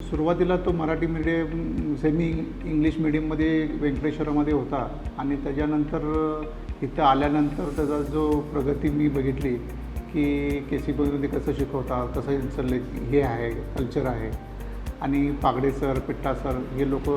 सुरुवातीला तो Marathi medium semi English मिडियममध्ये व्यंकटेश्वरामध्ये होता. आणि त्याच्यानंतर इथं आल्यानंतर त्याचा जो प्रगती मी बघितली की के सी पीमध्ये कसं शिकवतात कसं यांचं हे आहे कल्चर आहे. आणि पागडे सर पिट्टा सर हे लोक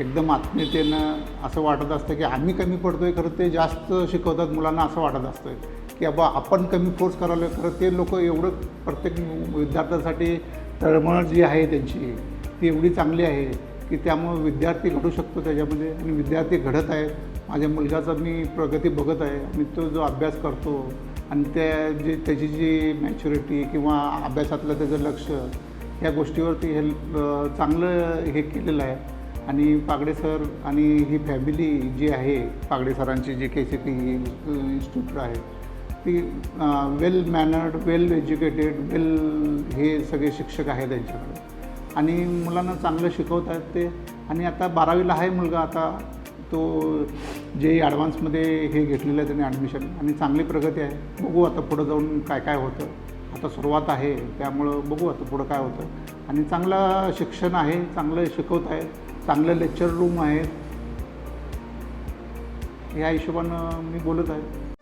एकदम आत्मीयतेनं असं वाटत असतं की आम्ही कमी पडतो आहे खरं ते जास्त शिकवतात मुलांना असं वाटत असतं की बाबा आपण कमी फोर्स करायला खरं ते लोक एवढं प्रत्येक विद्यार्थ्यासाठी तळमळ जी आहे त्यांची ती एवढी चांगली आहे की त्यामुळं विद्यार्थी घडू शकतो त्याच्यामध्ये आणि विद्यार्थी घडत आहेत. माझ्या मुलगाचा मी प्रगती बघत आहे. आणि तो जो अभ्यास करतो आणि त्या जे त्याची जी मॅच्युरिटी किंवा अभ्यासातलं त्याचं लक्ष या गोष्टीवरती हे चांगलं हे केलेलं आहे. आणि पागडे सर आणि ही फॅमिली जी आहे पागडे सरांची जी के सी टी इन्स्टिट्यूट आहे ती वेल मॅनर्ड वेल एज्युकेटेड वेल हे सगळे शिक्षक आहेत त्यांच्याकडे. आणि मुलांना चांगलं शिकवत आहेत ते. आणि आता बारावीला आहे मुलगा आता तो जे ॲडव्हान्समध्ये हे घेतलेलं आहे त्याने ॲडमिशन आणि चांगली प्रगती आहे. बघू आता पुढं जाऊन काय काय होतं. आता सुरुवात आहे त्यामुळं बघू आता पुढं काय होतं. आणि चांगलं शिक्षण आहे चांगलं शिकवत आहे चांगलं लेक्चर रूम आहेत या हिशोबानं मी बोलत आहे.